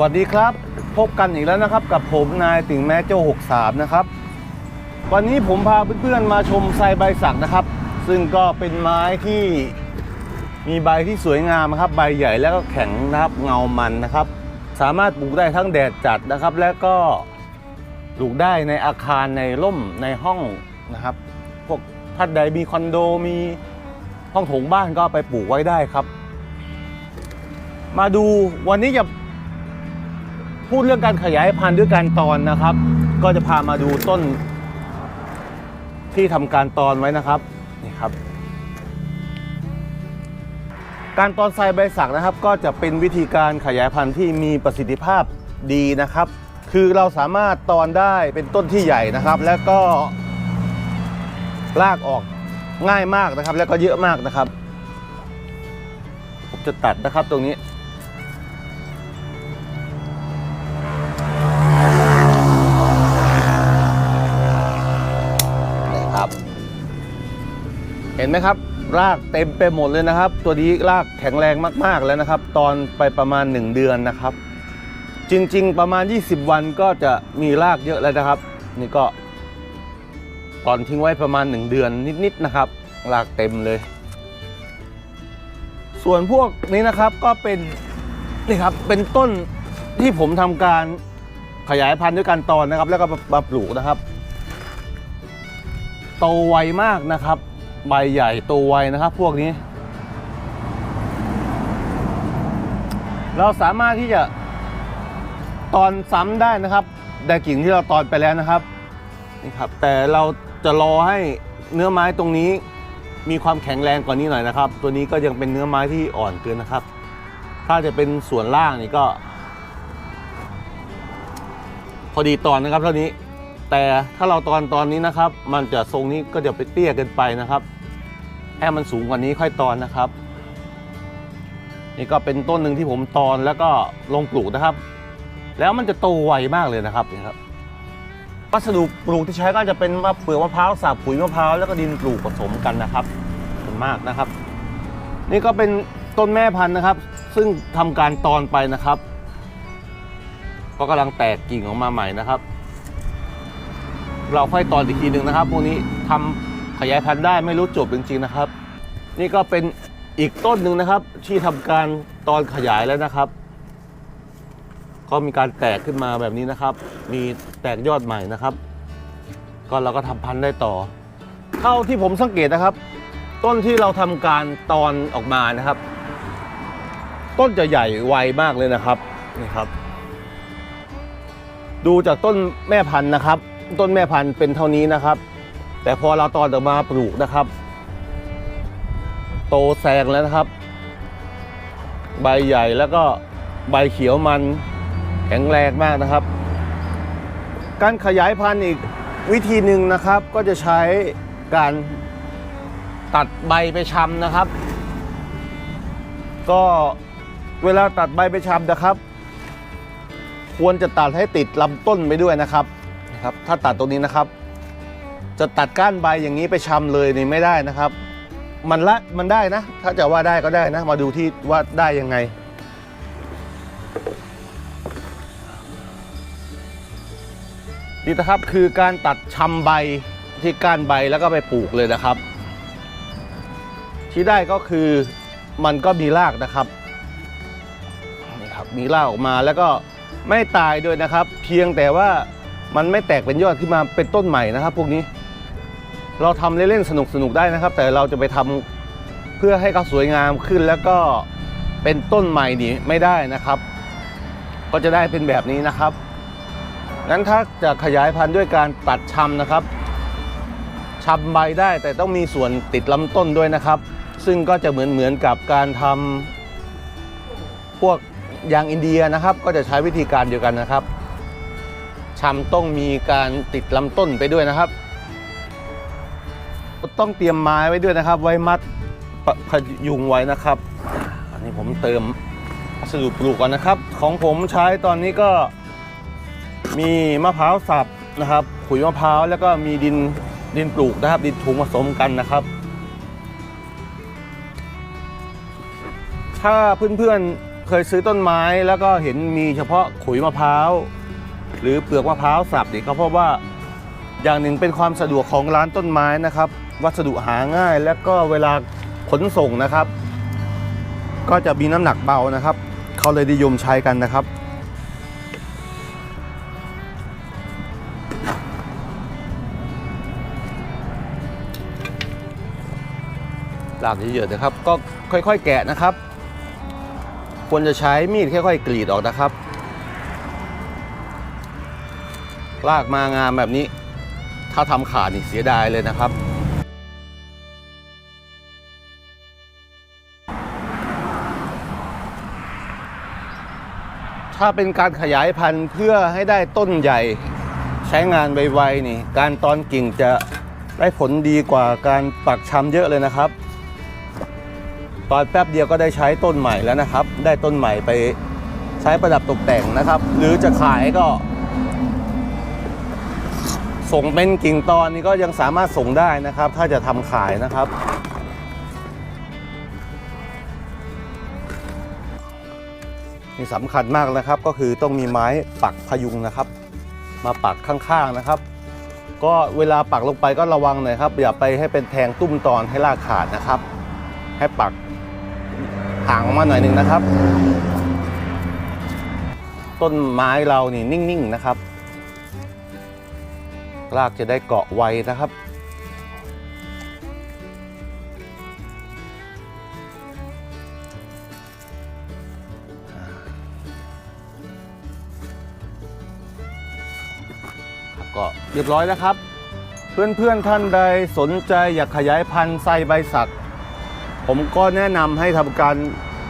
วัสดีครับ พบกันอีกแล้วนะครับ กับผมนายติ่งแม่โจ้63 นะครับ วันนี้ผมพาเพื่อนๆมาชมไซใบสักนะครับ ซึ่งก็เป็นไม้ที่มีใบที่สวยงามนะครับ ใบใหญ่แล้วก็แข็งนะครับเงามันนะครับ สามารถปลูกได้ทั้งแดดจัดนะครับ และก็ปลูกได้ในอาคารในร่มในห้องนะครับพวกท่านใดมีคอนโดมีห้องโถงบ้านก็ไปปลูกไว้ได้ครับ มาดูวันนี้จะ พูดเรื่องการขยายพันธุ์ด้วยการตอนนะครับ ก็จะพามาดูต้น ที่ทำการตอนไว้นะครับนี่ครับ การตอนไซใบสักนะครับ ก็จะเป็นวิธีการขยายพันธุ์ที่มีประสิทธิภาพดีนะครับ คือเราสามารถตอนได้เป็นต้นที่ใหญ่นะครับ แล้วก็ลากออกง่ายมากนะครับ แล้วก็เยอะมากนะครับ ผมจะตัดนะครับตรงนี้ ไหมครับ รากเต็มไปหมดเลยนะครับ ตัวนี้รากแข็งแรงมากๆแล้วนะครับ ตอนไปประมาณ 1 เดือนนะครับ จริงๆ ประมาณ 20 วันก็จะมีรากเยอะแล้วนะครับ นี่ก็ ตอนทิ้งไว้ประมาณ 1 เดือนนิดๆนะครับ รากเต็มเลย ส่วนพวกนี้นะครับก็เป็นนี่ครับเป็นต้นที่ผมทำการขยายพันธุ์ด้วยการตอนนะครับ แล้วก็มาปลูกนะครับ โตไวมากนะครับ ใบใหญ่โตไวนะครับ พวกนี้ เราสามารถที่จะตอนซ้ำได้นะครับแต่กิ่งที่เราตอนไปแล้วนะครับนี่ครับ แต่เราจะรอให้เนื้อไม้ตรงนี้ มีความแข็งแรงกว่านี้หน่อยนะครับ ตัวนี้ก็ยังเป็นเนื้อไม้ที่อ่อนเกินนะครับ ถ้าจะเป็นส่วนล่างนี่ก็ พอดีตอนนะครับเท่านี้แต่ถ้าเราตอนตอนนี้นะครับ มันจะทรงนี้ก็จะไปเตี้ยเกินไปนะครับ ให้มันสูงกว่านี้ค่อยตอนนะครับ นี่ก็เป็นต้นหนึ่งที่ผมตอนแล้วก็ลงปลูกนะครับ แล้วมันจะโตไวมากเลยนะครับนี่ครับวัสดุปลูกที่ใช้ก็จะเป็นมะเปลือกมะพร้าวสับปุ๋ยมะพร้าวแล้วก็ดินปลูกผสมกันนะครับส่วนมากนะครับ นี่ก็เป็นต้นแม่พันธุ์นะครับ ซึ่งทำการตอนไปนะครับ ก็กำลังแตกกิ่งออกมาใหม่นะครับ เราค่อยตอนอีกทีหนึ่งนะครับพวกนี้ทำ ขยายพันธุ์ได้ไม่รู้จบจริงๆนะครับ นี่ก็เป็นอีกต้นหนึ่งนะครับ ที่ทำการตอนขยายแล้วนะครับ ก็มีการแตกขึ้นมาแบบนี้นะครับ มีแตกยอดใหม่นะครับ ก็เราก็ทำพันธุ์ได้ต่อ เท่าที่ผมสังเกตนะครับ ต้นที่เราทำการตอนออกมานะครับ ต้นจะใหญ่ไวมากเลยนะครับนี่ครับ ดูจากต้นแม่พันธุ์นะครับ ต้นแม่พันธุ์เป็นเท่านี้นะครับ แต่พอเราตอนออกมาปลูกนะครับ โตแซงแล้วนะครับ ใบใหญ่แล้วก็ใบเขียวมันแข็งแรงมากนะครับ การขยายพันธุ์อีกวิธีหนึ่งนะครับ ก็จะใช้การตัดใบไปชำนะครับ ก็เวลาตัดใบไปชำนะครับ ควรจะตัดให้ติดลำต้นไปด้วยนะครับนะครับ ถ้าตัดตรงนี้นะครับ จะตัดก้านใบอย่างนี้ไปชำเลยนี่ไม่ได้นะครับ มันละมันได้นะ ถ้าจะว่าได้ก็ได้นะ มาดูที่ว่าได้ยังไง นี่นะครับคือการตัดชำใบที่ก้านใบแล้วก็ไปปลูกเลยนะครับ ที่ได้ก็คือมันก็มีรากนะครับนี่ครับมีรากออกมาแล้วก็ไม่ตายด้วยนะครับ เพียงแต่ว่ามันไม่แตกเป็นยอดขึ้นมาเป็นต้นใหม่นะครับ พวกนี้ เราทำเล่นๆสนุกๆได้นะครับ แต่เราจะไปทำเพื่อให้เขาสวยงามขึ้นแล้วก็เป็นต้นใหม่นี่ไม่ได้นะครับ ก็จะได้เป็นแบบนี้นะครับงั้นถ้าจะขยายพันธุ์ด้วยการตัดชำนะครับชำใบได้แต่ต้องมีส่วนติดลำต้นด้วยนะครับ ซึ่งก็จะเหมือนเหมือนกับการทำพวกยางอินเดียนะครับ ก็จะใช้วิธีการเดียวกันนะครับชำต้องมีการติดลำต้นไปด้วยนะครับ ต้องเตรียมไม้ไว้ด้วยนะครับ ไว้มัดปะพยุงไว้นะครับ อันนี้ผมเติมวัสดุปลูกก่อนนะครับ ของผมใช้ตอนนี้ก็มีมะพร้าวสับนะครับขุยมะพร้าวแล้วก็มีดินดินปลูกนะครับ ดินถุงผสมกันนะครับ ถ้าเพื่อนๆเคยซื้อต้นไม้แล้วก็เห็นมีเฉพาะขุยมะพร้าวหรือเปลือกมะพร้าวสับนี่ก็เพราะว่าอย่างหนึ่งเป็นความสะดวกของร้านต้นไม้นะครับ วัสดุหาง่าย แล้วก็เวลาขนส่งนะครับ ก็จะมีน้ำหนักเบานะครับเขาเลยนิยมใช้กันนะครับ หลากเยอะๆนะครับ ก็ค่อยๆแกะนะครับ ควรจะใช้มีดค่อยๆกรีดออกนะครับ ลากมางามแบบนี้ ถ้าทำขาดนี่เสียดายเลยนะครับ ถ้าเป็นการขยายพันธุ์เพื่อให้ได้ต้นใหญ่ ใช้งานไวๆนี่ การตอนกิ่งจะได้ผลดีกว่าการปักชำเยอะเลยนะครับ ตอนแป๊บเดียวก็ได้ใช้ต้นใหม่แล้วนะครับ ได้ต้นใหม่ไปใช้ประดับตกแต่งนะครับ หรือจะขายก็ส่งเป็นกิ่งตอนนี้ก็ยังสามารถส่งได้นะครับ ถ้าจะทำขายนะครับ นี่สำคัญมากนะครับ ก็คือต้องมีไม้ปักพยุงนะครับ มาปักข้างๆนะครับ ก็เวลาปักลงไปก็ระวังหน่อยครับ อย่าไปให้เป็นแทงตุ้มตอนให้รากขาดนะครับ ให้ปักห่างมาหน่อยหนึ่งนะครับ ต้นไม้เรานี่นิ่งๆนะครับรากจะได้เกาะไวนะครับ ก็เรียบร้อยแล้วครับ เพื่อนๆท่านใดสนใจอยากขยายพันธุ์ไซใบสัก ผมก็แนะนำให้ทำการ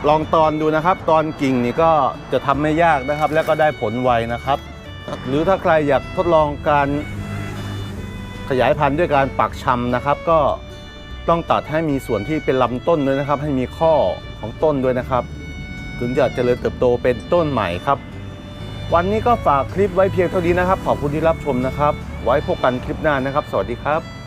ลองตอนดูนะครับ ตอนกิ่งนี่ก็จะทำไม่ยากนะครับ แล้วก็ได้ผลไวนะครับ หรือถ้าใครอยากทดลองการขยายพันธุ์ด้วยการปักชำนะครับ ก็ต้องตัดให้มีส่วนที่เป็นลำต้นด้วยนะครับ ให้มีข้อของต้นด้วยนะครับ ถึงจะเจริญเติบโตเป็นต้นใหม่ครับ วันนี้ก็ฝากคลิปไว้เพียงเท่านี้นะครับ ขอบคุณที่รับชมนะครับ ไว้พบกันคลิปหน้านะครับ สวัสดีครับ